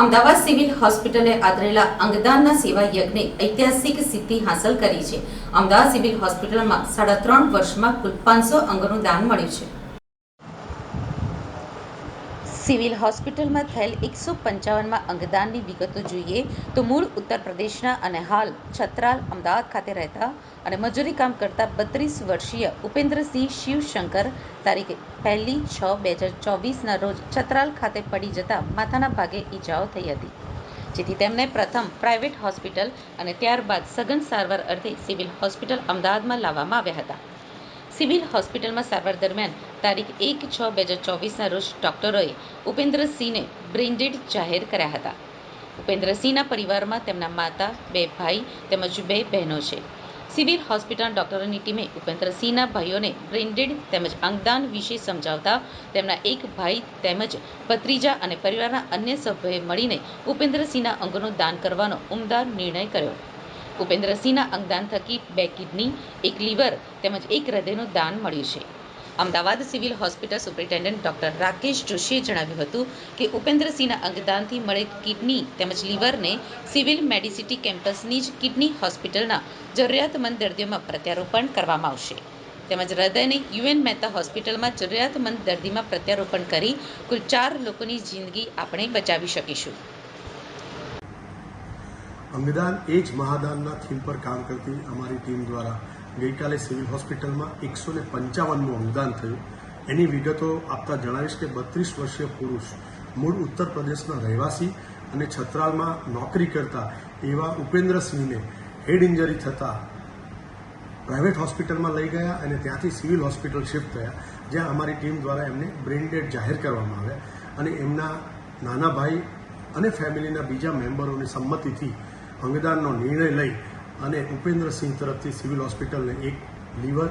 Ahmedabad civil હોસ્પિટલે આદરેલા અંગદાનના સેવા યજ્ઞે ઐતિહાસિક સિદ્ધિ હાંસલ કરી છે. અમદાવાદ સિવિલ હોસ્પિટલમાં સાડા ત્રણ વર્ષમાં કુલ પાંચસો અંગોનું દાન મળ્યું છે. સિવિલ હોસ્પિટલમાં થયેલ એકસો પંચાવનમાં અંગદાનની વિગતો જોઈએ તો મૂળ ઉત્તર પ્રદેશના અને હાલ છત્રાલ, અમદાવાદ ખાતે રહેતા અને મજૂરી કામ કરતા બત્રીસ વર્ષીય ઉપેન્દ્રસિંહ શિવશંકર તારીખ પહેલી છ બે હજાર ચોવીસના રોજ છત્રાલ ખાતે પડી જતા માથાના ભાગે ઈજાઓ થઈ હતી, જેથી તેમને પ્રથમ પ્રાઇવેટ હોસ્પિટલ અને ત્યારબાદ સઘન સારવાર અર્થે સિવિલ હોસ્પિટલ અમદાવાદમાં લાવવામાં આવ્યા હતા. સિવિલ હોસ્પિટલમાં સારવાર દરમિયાન તારીખ એક છ બે હજાર ચોવીસના રોજ ડોક્ટરોએ ઉપેન્દ્રસિંહને બ્રેઇનડેડ જાહેર કર્યા હતા. ઉપેન્દ્રસિંહના પરિવારમાં તેમના માતા, બે ભાઈ તેમજ બે બહેનો છે. સિવિલ હોસ્પિટલ ડોક્ટરોની ટીમે ઉપેન્દ્રસિંહના ભાઈઓને બ્રેઇનડેડ તેમજ અંગદાન વિશે સમજાવતા તેમના એક ભાઈ તેમજ ભત્રીજા અને પરિવારના અન્ય સભ્યોએ મળીને ઉપેન્દ્રસિંહના અંગોનું દાન કરવાનો ઉમદા નિર્ણય કર્યો. ઉપેન્દ્રસિંહના અંગદાન થકી બે કિડની, એક લીવર તેમજ એક હૃદયનું દાન મળ્યું છે. Ahmedabad civil hospital superintendent doctor Rakesh જોશીએ જણાવ્યું હતું કે ઉપેન્દ્રસિંહના અંગદાનથી મળેલ કિડની તેમજ લીવરને સિવિલ મેડિસિટી કેમ્પસની જ કિડની હોસ્પિટલના જરૂરિયાતમંદ દર્દીઓમાં પ્રત્યારોપણ કરવામાં આવશે. તેમજ હૃદયને યુએન મહેતા હોસ્પિટલમાં જરૂરિયાતમંદ દર્દીમાં પ્રત્યારોપણ કરી કુલ ચાર લોકોની જિંદગી આપણે બચાવી શકીશું. અંગદાન એ જ મહાદાનના થીમ પર કામ કરતી અમારી ટીમ દ્વારા ગઈકાલે સિવિલ હોસ્પિટલમાં એકસો ને પંચાવનનું અંગદાન થયું. એની વિગતો આપતા જણાવીશ કે બત્રીસ વર્ષીય પુરુષ મૂળ ઉત્તર પ્રદેશના રહેવાસી અને છત્રાલમાં નોકરી કરતા એવા ઉપેન્દ્રસિંહને હેડ ઇન્જરી થતાં પ્રાઇવેટ હોસ્પિટલમાં લઈ ગયા અને ત્યાંથી સિવિલ હોસ્પિટલ શિફ્ટ થયા, જ્યાં અમારી ટીમ દ્વારા એમને બ્રેઇન ડેડ જાહેર કરવામાં આવ્યા અને એમના નાના ભાઈ અને ફેમિલીના બીજા મેમ્બરોની સંમતિથી અંગદાનનો નિર્ણય લઈ અને ઉપેન્દ્રસિંહ તરફથી સિવિલ હોસ્પિટલને એક લીવર,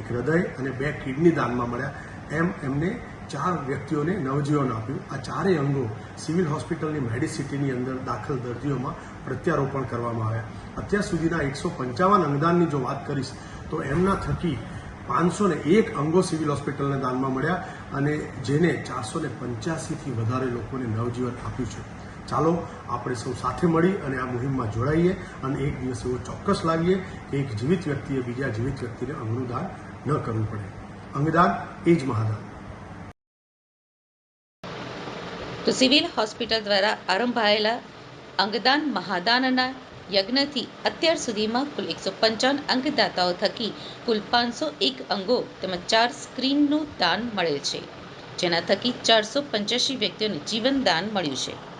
એક હૃદય અને બે કિડની દાનમાં મળ્યા. એમ એમને ચાર વ્યક્તિઓને નવજીવન આપ્યું. આ ચારેય અંગો સિવિલ હોસ્પિટલની મેડિસિટીની અંદર દાખલ દર્દીઓમાં પ્રત્યારોપણ કરવામાં આવ્યા. અત્યાર સુધીના એકસો પંચાવન અંગદાનની જો વાત કરીશ, તો એમના થકી પાંચસો ને એક અંગો સિવિલ હોસ્પિટલને દાનમાં મળ્યા અને જેને ચારસો ને પંચ્યાસીથી વધારે લોકોને નવજીવન આપ્યું છે. ચાલો આપણે સૌ સાથે મળી અને આ મુહિમમાં જોડાઈએ અને એક દિવસ એવો ચોક્કસ લાવીએ કે એક જીવિત વ્યક્તિએ બીજા જીવિત વ્યક્તિને અંગનું દાન ન કરવું પડે. અંગદાન એ જ મહાદાન. તો સિવિલ હોસ્પિટલ દ્વારા આરંભાયેલા અંગદાન મહાદાનના યજ્ઞથી અત્યાર સુધીમાં કુલ એકસો પંચાવન અંગદાતાઓ થકી કુલ પાંચસો એક અંગો તેમજ ચાર સ્ક્રીનનું દાન મળેલ છે. જેના થકી ચારસો પંચ્યાસી વ્યક્તિઓને જીવન દાન મળ્યું છે.